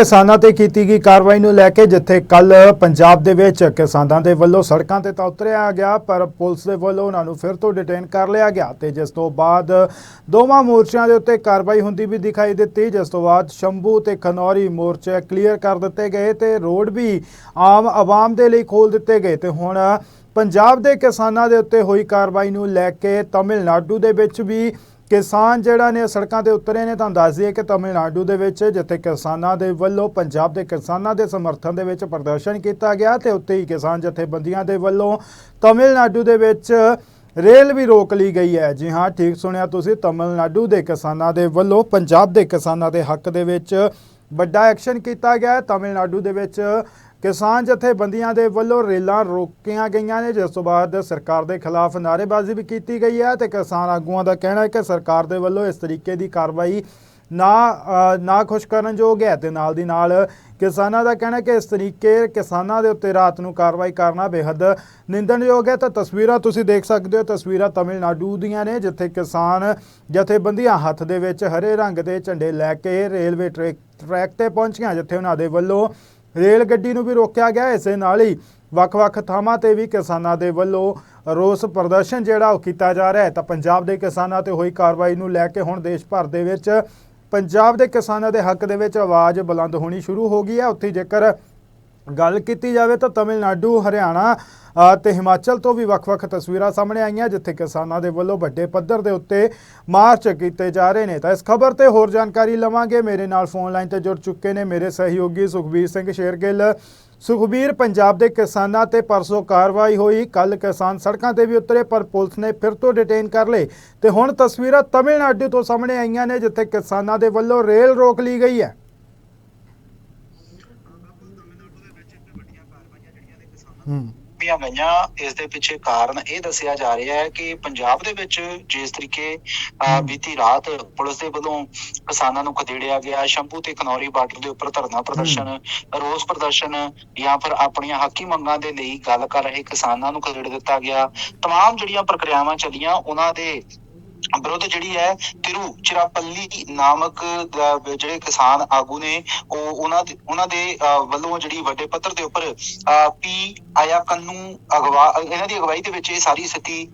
ਕਿਸਾਨਾਂ ਤੇ ਕੀਤੀ ਗਈ ਕਾਰਵਾਈ ਨੂੰ ਲੈ ਕੇ ਜਿੱਥੇ ਕੱਲ ਪੰਜਾਬ ਦੇ ਵਿੱਚ ਕਿਸਾਨਾਂ ਦੇ ਵੱਲੋਂ ਸੜਕਾਂ ਤੇ ਤਾਂ ਉਤਰਿਆ ਗਿਆ, ਪਰ ਪੁਲਿਸ ਦੇ ਵੱਲੋਂ ਉਹਨਾਂ ਨੂੰ ਫਿਰ ਤੋਂ ਡਿਟੇਨ ਕਰ ਲਿਆ ਗਿਆ ਤੇ ਜਿਸ ਤੋਂ ਬਾਅਦ ਦੋਵਾਂ ਮੋਰਚਿਆਂ ਦੇ ਉੱਤੇ ਕਾਰਵਾਈ ਹੁੰਦੀ ਵੀ ਦਿਖਾਈ ਦਿੱਤੀ, ਜਿਸ ਤੋਂ ਬਾਅਦ ਸ਼ੰਭੂ ਤੇ ਖਨੌਰੀ ਮੋਰਚੇ ਕਲੀਅਰ ਕਰ ਦਿੱਤੇ ਗਏ ਤੇ ਰੋਡ ਵੀ ਆਮ ਆਵਾਮ ਦੇ ਲਈ ਖੋਲ ਦਿੱਤੇ ਗਏ ਤੇ ਹੁਣ ਪੰਜਾਬ ਦੇ ਕਿਸਾਨਾਂ ਦੇ ਉੱਤੇ ਹੋਈ ਕਾਰਵਾਈ ਨੂੰ ਲੈ ਕੇ ਤਾਮਿਲਨਾਡੂ ਦੇ ਵਿੱਚ ਵੀ ਕਿਸਾਨ ਜਿਹੜਾ ਨੇ ਸੜਕਾਂ ਤੇ ਉਤਰੇ ਨੇ, ਤੁਹਾਨੂੰ ਦੱਸ ਦਈਏ ਕਿ ਤਮਿਲਨਾਡੂ ਦੇ ਵਿੱਚ, ਜਿੱਥੇ ਕਿਸਾਨਾਂ ਦੇ ਵੱਲੋਂ, ਪੰਜਾਬ ਦੇ ਕਿਸਾਨਾਂ ਦੇ ਸਮਰਥਨ ਦੇ ਵਿੱਚ ਪ੍ਰਦਰਸ਼ਨ ਕੀਤਾ ਗਿਆ ਤੇ ਉੱਥੇ ਹੀ ਕਿਸਾਨ ਜਥੇਬੰਦੀਆਂ ਦੇ ਵੱਲੋਂ ਤਮਿਲਨਾਡੂ ਦੇ ਵਿੱਚ ਰੇਲ ਵੀ ਰੋਕ ਲਈ ਗਈ ਹੈ। ਜੀ ਹਾਂ, ਠੀਕ ਸੁਣਿਆ ਤੁਸੀਂ, ਤਮਿਲਨਾਡੂ ਦੇ ਕਿਸਾਨਾਂ ਦੇ ਵੱਲੋਂ, ਪੰਜਾਬ ਦੇ ਕਿਸਾਨਾਂ ਦੇ ਹੱਕ ਦੇ ਵਿੱਚ ਵੱਡਾ ਐਕਸ਼ਨ ਕੀਤਾ ਗਿਆ ਹੈ। ਤਮਿਲਨਾਡੂ ਦੇ ਵਿੱਚ ਕਿਸਾਨ ਜਥੇਬੰਦੀਆਂ ਦੇ ਵੱਲੋਂ ਰੇਲਾਂ ਰੋਕੀਆਂ ਗਈਆਂ ਨੇ, ਜਿਸ ਤੋਂ ਬਾਅਦ ਸਰਕਾਰ ਦੇ ਖਿਲਾਫ ਨਾਅਰੇਬਾਜ਼ੀ ਵੀ ਕੀਤੀ ਗਈ ਹੈ ਤੇ ਕਿਸਾਨ ਆਗੂਆਂ ਦਾ ਕਹਿਣਾ ਹੈ ਕਿ ਸਰਕਾਰ ਦੇ ਵੱਲੋਂ ਇਸ ਤਰੀਕੇ ਦੀ ਕਾਰਵਾਈ ਨਾ ਨਾ ਖੁਸ਼ ਕਰਨ ਯੋਗ ਹੈ ਤੇ ਨਾਲ ਦੀ ਨਾਲ ਕਿਸਾਨਾਂ ਦਾ ਕਹਿਣਾ ਕਿ ਇਸ ਤਰੀਕੇ ਕਿਸਾਨਾਂ ਦੇ ਉੱਤੇ ਰਾਤ ਨੂੰ ਕਾਰਵਾਈ ਕਰਨਾ ਬੇहद ਨਿੰਦਣਯੋਗ ਹੈ। ਤਾਂ ਤਸਵੀਰਾਂ ਤੁਸੀਂ ਦੇਖ ਸਕਦੇ ਹੋ, ਤਸਵੀਰਾਂ ਤਮਿਲਨਾਡੂ ਦੀਆਂ ਨੇ, ਜਿੱਥੇ ਕਿਸਾਨ ਜਥੇਬੰਦੀਆਂ ਹੱਥ ਦੇ ਵਿੱਚ ਹਰੇ ਰੰਗ ਦੇ ਝੰਡੇ ਲੈ ਕੇ ਰੇਲਵੇ ਟਰੈਕ ਟਰੈਕ ਤੇ ਪਹੁੰਚੀਆਂ, ਜਿੱਥੇ ਉਹਨਾਂ ਦੇ ਵੱਲੋਂ ਰੇਲ ਗੱਡੀ ਨੂੰ ਵੀ ਰੋਕਿਆ ਗਿਆ, ਇਸੇ ਨਾਲ ਹੀ ਵੱਖ-ਵੱਖ ਥਾਵਾਂ ਤੇ ਵੀ ਕਿਸਾਨਾਂ ਦੇ ਵੱਲੋਂ ਰੋਸ ਪ੍ਰਦਰਸ਼ਨ ਜਿਹੜਾ ਉਹ ਕੀਤਾ ਜਾ ਰਿਹਾ ਹੈ। ਤਾਂ ਪੰਜਾਬ ਦੇ ਕਿਸਾਨਾਂ ਤੇ ਹੋਈ ਕਾਰਵਾਈ ਨੂੰ ਲੈ ਕੇ ਹੁਣ ਦੇਸ਼ ਭਰ ਦੇ ਵਿੱਚ ਪੰਜਾਬ ਦੇ ਕਿਸਾਨਾਂ ਦੇ ਹੱਕ ਦੇ ਵਿੱਚ ਆਵਾਜ਼ ਬੁਲੰਦ ਹੋਣੀ ਸ਼ੁਰੂ ਹੋ ਗਈ ਹੈ। ਉੱਥੇ ਜੇਕਰ ਗੱਲ ਕੀਤੀ ਜਾਵੇ ਤਾਂ ਤਮਿਲਨਾਡੂ, ਹਰਿਆਣਾ ਤੇ ਹਿਮਾਚਲ ਤੋਂ ਵੀ ਵੱਖ-ਵੱਖ ਤਸਵੀਰਾਂ ਸਾਹਮਣੇ ਆਈਆਂ, ਜਿੱਥੇ ਕਿਸਾਨਾਂ ਦੇ ਵੱਲੋਂ ਵੱਡੇ ਪੱਧਰ ਦੇ ਉੱਤੇ ਮਾਰਚ ਕੀਤੇ ਜਾ ਰਹੇ ਨੇ। ਤਾਂ ਇਸ ਖਬਰ ਤੇ ਹੋਰ ਜਾਣਕਾਰੀ ਲਵਾਂਗੇ। ਮੇਰੇ ਨਾਲ ਫੋਨ ਲਾਈਨ ਤੇ ਜੁੜ ਚੁੱਕੇ ਨੇ ਮੇਰੇ ਸਹਿਯੋਗੀ ਸੁਖਬੀਰ ਸਿੰਘ ਸ਼ੇਰਗਿੱਲ। ਸੁਖਬੀਰ, ਪੰਜਾਬ ਦੇ ਕਿਸਾਨਾਂ ਤੇ ਪਰਸੋਂ ਕਾਰਵਾਈ ਹੋਈ। ਕੱਲ ਕਿਸਾਨ ਸੜਕਾਂ ਤੇ ਵੀ ਉਤਰੇ, ਪਰ ਪੁਲਿਸ ਨੇ ਫਿਰ ਤੋਂ ਡਿਟੇਨ ਕਰ ਲਏ। ਤੇ ਹੁਣ ਤਸਵੀਰਾਂ ਤਮਿਲਨਾਡੂ ਤੋਂ ਸਾਹਮਣੇ ਆਈਆਂ ਨੇ, ਜਿੱਥੇ ਕਿਸਾਨਾਂ ਦੇ ਵੱਲੋਂ ਰੇਲ ਰੋਕ ਲਈ ਗਈ ਹੈ। ਹੂੰ। ਕੀਤੀਆਂ ਗਈਆਂ ਇਸ ਦੇ ਪਿੱਛੇ ਕਾਰਨ ਇਹ ਦੱਸਿਆ ਜਾ ਰਿਹਾ ਹੈ ਕਿ ਪੰਜਾਬ ਦੇ ਵਿੱਚ ਜਿਸ ਤਰੀਕੇ ਅਹ, ਬੀਤੀ ਰਾਤ ਪੁਲਿਸ ਦੇ ਵੱਲੋਂ ਕਿਸਾਨਾਂ ਨੂੰ ਖਦੇੜਿਆ ਗਿਆ ਸ਼ੰਭੂ ਤੇ ਖਨੌਰੀ ਬਾਰਡਰ ਦੇ ਉੱਪਰ ਧਰਨਾ ਪ੍ਰਦਰਸ਼ਨ ਰੋਸ ਪ੍ਰਦਰਸ਼ਨ ਜਾਂ ਫਿਰ ਆਪਣੀਆਂ ਹੱਕੀ ਮੰਗਾਂ ਦੇ ਲਈ ਗੱਲ ਕਰ ਰਹੇ ਕਿਸਾਨਾਂ ਨੂੰ ਖਦੇੜ ਦਿੱਤਾ ਗਿਆ तमाम ਜਿਹੜੀਆਂ ਪ੍ਰਕਿਰਿਆਵਾਂ ਚੱਲੀਆਂ ਉਹਨਾਂ ਦੇ ਵਿਰੁੱਧ ਜਿਹੜੀ ਹੈ ਤਿਰੂ ਚਿਰਾਪੱਲੀ ਨਾਮਕ ਜਿਹੜੇ ਕਿਸਾਨ ਆਗੂ ਨੇ ਉਹ ਉਹਨਾਂ ਦੇ ਉਹਨਾਂ ਦੇ ਵੱਲੋਂ ਜਿਹੜੀ ਵੱਡੇ ਪੱਧਰ ਦੇ ਉੱਪਰ ਪੀ ਆਇਆ ਕੰਨੂ ਅਗਵਾ ਇਹਨਾਂ ਦੀ ਅਗਵਾਈ ਦੇ ਵਿੱਚ ਇਹ ਸਾਰੀ ਸਥਿਤੀ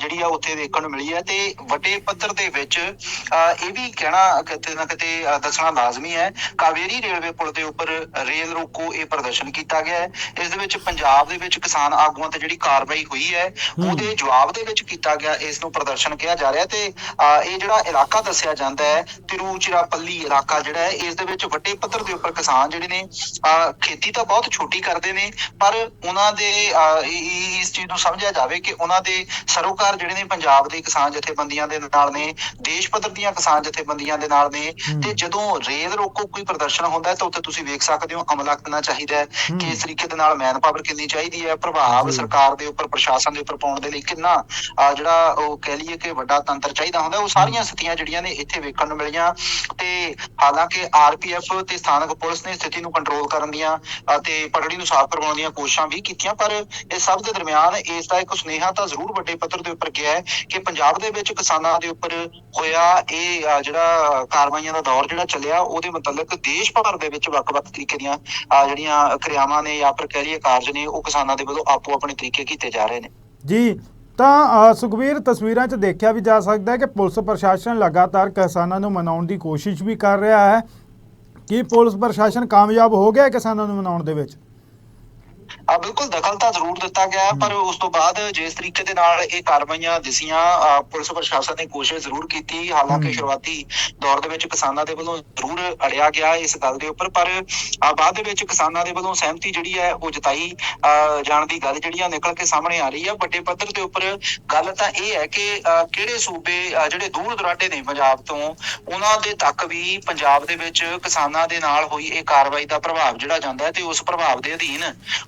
ਜਿਹੜੀ ਆ ਉੱਥੇ ਦੇਖਣ ਨੂੰ ਮਿਲੀ ਹੈ ਤੇ ਵੱਡੇ ਪੱਧਰ ਦੇ ਵਿੱਚ ਇਹ ਵੀ ਕਹਿਣਾ ਕਿਤੇ ਨਾ ਕਿਤੇ ਦੱਸਣਾ ਲਾਜ਼ਮੀ ਹੈ। ਕਾਵੇਰੀ ਰੇਲਵੇ ਪੁਲ ਦੇ ਉੱਪਰ ਰੇਲ ਰੋਕੋ ਇਹ ਪ੍ਰਦਰਸ਼ਨ ਕੀਤਾ ਗਿਆ ਹੈ। ਇਸ ਦੇ ਵਿੱਚ ਪੰਜਾਬ ਦੇ ਵਿੱਚ ਕਿਸਾਨ ਆਗੂਆਂ ਤੇ ਜਿਹੜੀ ਕਾਰਵਾਈ ਹੋਈ ਹੈ ਉਹਦੇ ਜਵਾਬ ਦੇ ਵਿੱਚ ਕੀਤਾ ਗਿਆ ਇਸ ਨੂੰ ਪ੍ਰਦਰਸ਼ਨ ਕਿਹਾ ਜਾ ਰਿਹਾ ਤੇ ਅਹ, ਇਹ ਜਿਹੜਾ ਇਲਾਕਾ ਦੱਸਿਆ ਜਾਂਦਾ ਹੈ ਤਿਰੂਚਿਰਾਪੱਲੀ ਇਲਾਕਾ ਜਿਹੜਾ ਹੈ ਇਸ ਦੇ ਵਿੱਚ ਵੱਡੇ ਪੱਧਰ ਦੇ ਉੱਪਰ ਕਿਸਾਨ ਜਿਹੜੇ ਨੇ ਖੇਤੀ ਤਾਂ ਬਹੁਤ ਛੋਟੀ ਕਰਦੇ ਨੇ ਪਰ ਉਹਨਾਂ ਦੇ ਇਸ ਚੀਜ਼ ਨੂੰ ਸਮਝਿਆ ਜਾਵੇ ਕਿ ਉਹਨਾਂ ਦੇ ਸਰੋਕਾਰ ਜਿਹੜੇ ਨੇ ਪੰਜਾਬ ਦੇ ਕਿਸਾਨ ਜਥੇਬੰਦੀਆਂ ਦੇ ਨਾਲ ਨੇ ਦੇਸ਼ ਪੱਧਰ ਦੀਆਂ ਕਿਸਾਨ ਜਥੇਬੰਦੀਆਂ ਦੇ ਨਾਲ ਨੇ। ਤੇ ਜਦੋਂ ਰੇਲ ਰੋਕੋ ਕੋਈ ਪ੍ਰਦਰਸ਼ਨ ਹੁੰਦਾ ਹੈ ਤਾਂ ਉੱਥੇ ਤੁਸੀਂ ਵੇਖ ਸਕਦੇ ਹੋ ਅਮਲਾ ਕਿੰਨਾ ਚਾਹੀਦਾ ਹੈ। ਕਿ ਇਸ ਤਰੀਕੇ ਦੇ ਨਾਲ ਮੈਨ ਪਾਵਰ ਕਿੰਨੀ ਚਾਹੀਦੀ ਹੈ ਪ੍ਰਭਾਵ। ਸਰਕਾਰ ਦੇ ਉੱਪਰ ਪ੍ਰਸ਼ਾਸਨ ਦੇ ਉੱਪਰ ਪਾਉਣ ਦੇ ਲਈ ਕਿੰਨਾ ਜਿਹੜਾ ਉਹ ਕਹਿ ਲਈਏ ਕਿ ਵੱਡਾ ਤੰਤਰ ਚਾਹੀਦਾ ਹੁੰਦਾ। ਉਹ ਸਾਰੀਆਂ ਸਥਿਤੀਆਂ ਜਿਹੜੀਆਂ ਨੇ ਇੱਥੇ ਵੇਖਣ ਨੂੰ ਮਿਲੀਆਂ ਤੇ ਹਾਲਾਂਕਿ ਆਰਪੀਐਫ ਤੇ ਸਥਾਨਕ ਪੁਲਿਸ ਨੇ ਸਥਿਤੀ ਨੂੰ ਕੰਟਰੋਲ ਕਰਨ ਦੀਆਂ ਅਹ, ਪਟੜੀ ਨੂੰ ਸਾਫ਼ ਕਰਵਾਉਣ ਦੀਆਂ ਕੋਸ਼ਿਸ਼ਾਂ ਵੀ ਕੀਤੀਆਂ ਪਰ ਇਸ ਸਭ ਦੇ ਦਰਮਿਆਨ ਇਸ ਦਾ ਇੱਕ ਸੁਨੇਹਾ ਤਾਂ ਜ਼ਰੂਰ ਵੱਡੇ ਪੱਧਰ ਦੇ ਉੱਪਰ ਗਿਆ ਹੈ ਕਿ ਪੰਜਾਬ ਦੇ ਵਿੱਚ ਕਿਸਾਨਾਂ ਦੇ ਉੱਪਰ ਹੋਇਆ ਇਹ ਜਿਹੜਾ ਕਾਰਵਾਈਆਂ ਦਾ ਦੌਰ ਜਿਹੜਾ ਚੱਲਿਆ ਉਹਦੇ ਮੁਤਲਕ ਦੇਸ਼ ਭਰ ਦੇ ਵਿੱਚ ਵੱਖ-ਵੱਖ ਤਰੀਕੇ ਦੀਆਂ ਜਿਹੜੀਆਂ ਕਿਰਿਆਵਾਂ ਨੇ ਜਾਂ ਫਿਰ ਕਹਿ ਲਈਏ ਕਾਰਜ ਨੇ ਉਹ ਕਿਸਾਨਾਂ ਦੇ ਵੱਲੋਂ ਆਪੋ ਆਪਣੇ ਤਰੀਕੇ ਕੀਤੇ ਜਾ ਰਹੇ ਨੇ। ਜੀ ਤਾਂ ਅ, ਸੁਖਬੀਰ ਤਸਵੀਰਾਂ 'ਚ ਦੇਖਿਆ ਵੀ ਜਾ ਸਕਦਾ ਹੈ ਕਿ ਪੁਲਿਸ ਪ੍ਰਸ਼ਾਸਨ ਲਗਾਤਾਰ ਕਿਸਾਨਾਂ ਨੂੰ ਮਨਾਉਣ ਦੀ ਕੋਸ਼ਿਸ਼ ਵੀ ਕਰ ਰਿਹਾ ਹੈ। ਕੀ ਪੁਲਿਸ ਪ੍ਰਸ਼ਾਸਨ ਕਾਮਯਾਬ ਹੋ ਗਿਆ ਕਿਸਾਨਾਂ ਨੂੰ ਮਨਾਉਣ ਦੇ ਵਿੱਚ? ਆ ਬਿਲਕੁਲ ਦਖਲ ਤਾਂ ਜ਼ਰੂਰ ਦਿੱਤਾ ਗਿਆ ਪਰ ਉਸ ਤੋਂ ਬਾਅਦ ਜਿਸ ਤਰੀਕੇ ਦੇ ਨਾਲ ਇਹ ਕਾਰਵਾਈਆਂ ਦਿਸੀਆਂ ਪੁਲਿਸ ਪ੍ਰਸ਼ਾਸਨ ਨੇ ਕੋਸ਼ਿਸ਼ ਜ਼ਰੂਰ ਕੀਤੀ। ਹਾਲਾਂਕਿ। ਸ਼ੁਰੂਆਤੀ ਦੌਰ ਦੇ ਵਿੱਚ ਕਿਸਾਨਾਂ ਦੇ ਵੱਲੋਂ ਜ਼ਰੂਰ ਅੜਿਆ ਗਿਆ ਇਸ ਗੱਲ ਦੇ ਉੱਪਰ ਪਰ ਬਾਅਦ ਦੇ ਵਿੱਚ ਕਿਸਾਨਾਂ ਦੇ ਵੱਲੋਂ ਸਹਿਮਤੀ ਜਿਹੜੀ ਹੈ ਉਹ ਜਤਾਈ ਜਾਣ ਦੀ ਗੱਲ ਜਿਹੜੀ ਆ ਨਿਕਲ ਕੇ ਸਾਹਮਣੇ ਆ ਰਹੀ ਹੈ ਵੱਡੇ ਪੱਧਰ ਦੇ ਉੱਪਰ ਗੱਲ ਤਾਂ ਇਹ ਹੈ ਕਿ ਕਿਹੜੇ ਸੂਬੇ ਜਿਹੜੇ ਦੂਰ ਦੁਰਾਡੇ ਨੇ ਪੰਜਾਬ ਤੋਂ ਉਹਨਾਂ ਦੇ ਤੱਕ ਵੀ ਪੰਜਾਬ ਦੇ ਵਿੱਚ ਕਿਸਾਨਾਂ ਦੇ ਨਾਲ ਹੋਈ ਇਹ ਕਾਰਵਾਈ ਦਾ ਪ੍ਰਭਾਵ ਜਿਹੜਾ ਜਾਂਦਾ ਹੈ ਤੇ ਉਸ ਪ੍ਰਭਾਵ ਦੇ ਅਧੀਨ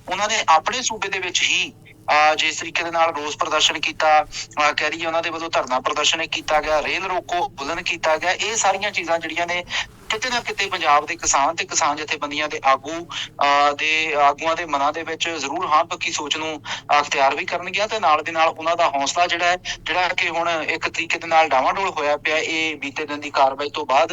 ਉਹਨਾਂ ਨੇ ਆਪਣੇ ਸੂਬੇ ਦੇ ਵਿੱਚ ਹੀ ਅਹ ਜਿਸ ਤਰੀਕੇ ਦੇ ਨਾਲ ਰੋਸ ਪ੍ਰਦਰਸ਼ਨ ਕੀਤਾ ਅਹ ਕਹਿ ਲਈਏ ਉਹਨਾਂ ਦੇ ਵੱਲੋਂ ਧਰਨਾ ਪ੍ਰਦਰਸ਼ਨ ਕੀਤਾ ਗਿਆ, ਰੇਲ ਰੋਕੋ ਬੁਲਨ ਕੀਤਾ ਗਿਆ, ਇਹ ਸਾਰੀਆਂ ਚੀਜ਼ਾਂ ਜਿਹੜੀਆਂ ਨੇ ਕਿਤੇ ਨਾ ਕਿਤੇ ਪੰਜਾਬ ਦੇ ਕਿਸਾਨ ਤੇ ਕਿਸਾਨ ਜਥੇਬੰਦੀਆਂ ਦੇ ਆਗੂ ਦੇ ਆਗੂਆਂ ਦੇ ਮਨਾਂ ਦੇ ਵਿੱਚ ਜ਼ਰੂਰ ਹਾਂ ਪੱਕੀ ਸੋਚ ਨੂੰ ਅਖਤਿਆਰ ਵੀ ਕਰਨਗੀਆਂ ਤੇ ਨਾਲ ਦੇ ਨਾਲ ਉਹਨਾਂ ਦਾ ਹੌਸਲਾ ਜਿਹੜਾ ਹੈ, ਜਿਹੜਾ ਕਿ ਹੁਣ ਇੱਕ ਤਰੀਕੇ ਦੇ ਨਾਲ ਡਾਵਾਂਡੋਲ ਹੋਇਆ ਪਿਆ, ਇਹ ਬੀਤੇ ਦਿਨ ਦੀ ਕਾਰਵਾਈ ਤੋਂ ਬਾਅਦ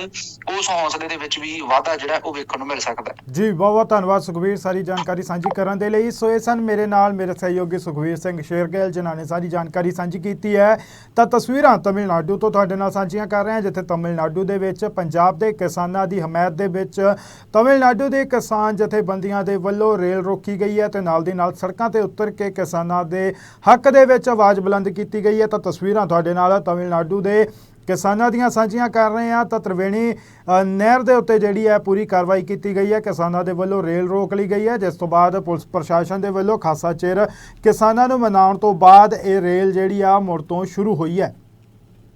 ਉਸ ਹੌਸਲੇ ਦੇ ਵਿੱਚ ਵੀ ਵਾਧਾ ਜਿਹੜਾ ਉਹ ਵੇਖਣ ਨੂੰ ਮਿਲ ਸਕਦਾ ਹੈ। ਜੀ ਬਹੁਤ ਬਹੁਤ ਧੰਨਵਾਦ ਸੁਖਵੀਰ ਸਾਰੀ ਜਾਣਕਾਰੀ ਸਾਂਝੀ ਕਰਨ ਦੇ ਲਈ। ਸੋ ਇਹ ਸਨ ਮੇਰੇ ਨਾਲ, ਮੇਰੇ ਸਹਿਯੋਗੀ ਸੁਖਵੀਰ ਸਿੰਘ ਸ਼ੇਰਗਿੱਲ, ਜਿਨ੍ਹਾਂ ਨੇ ਸਾਰੀ ਜਾਣਕਾਰੀ ਸਾਂਝੀ ਕੀਤੀ ਹੈ। ਤਾਂ ਤਸਵੀਰਾਂ ਤਮਿਲਨਾਡੂ ਤੋਂ ਤੁਹਾਡੇ ਨਾਲ ਸਾਂਝੀਆਂ ਕਰ ਰਹੇ ਹਾਂ, ਜਿੱਥੇ ਤਮਿਲਨਾਡੂ ਦੇ ਵਿੱਚ, ਪੰਜਾਬ ਦੇ ਕਿਸਾਨਾਂ ਦੀ ਹਮਾਇਤ ਦੇ ਵਿੱਚ, ਤਮਿਲਨਾਡੂ ਦੇ ਕਿਸਾਨ ਜਥੇਬੰਦੀਆਂ ਦੇ ਵੱਲੋਂ ਰੇਲ ਰੋਕੀ ਗਈ ਹੈ ਤੇ ਨਾਲ ਦੀ ਨਾਲ ਸੜਕਾਂ ਤੇ ਉਤਰ ਕੇ ਕਿਸਾਨਾਂ ਦੇ ਹੱਕ ਦੇ ਵਿੱਚ ਆਵਾਜ਼ ਬੁਲੰਦ ਕੀਤੀ ਗਈ ਹੈ। ਤਾਂ ਤਸਵੀਰਾਂ ਤੁਹਾਡੇ ਨਾਲ ਤਮਿਲਨਾਡੂ ਦੇ ਕਿਸਾਨਾਂ ਦੀਆਂ ਸਾਂਝੀਆਂ ਕਰ ਰਹੇ ਹਾਂ ਤਾਂ ਤ੍ਰਿਵੇਣੀ ਨਹਿਰ ਦੇ ਉੱਤੇ ਜਿਹੜੀ ਹੈ ਪੂਰੀ ਕਾਰਵਾਈ ਕੀਤੀ ਗਈ ਹੈ। ਕਿਸਾਨਾਂ ਦੇ ਵੱਲੋਂ ਰੇਲ ਰੋਕ ਲਈ ਗਈ ਹੈ, ਜਿਸ ਤੋਂ ਬਾਅਦ ਪੁਲਿਸ ਪ੍ਰਸ਼ਾਸਨ ਦੇ ਵੱਲੋਂ ਖਾਸਾ ਚਿਰ ਕਿਸਾਨਾਂ ਨੂੰ ਮਨਾਉਣ ਤੋਂ ਬਾਅਦ ਇਹ ਰੇਲ ਜਿਹੜੀ ਆ ਮੁੜ ਤੋਂ ਸ਼ੁਰੂ ਹੋਈ ਹੈ।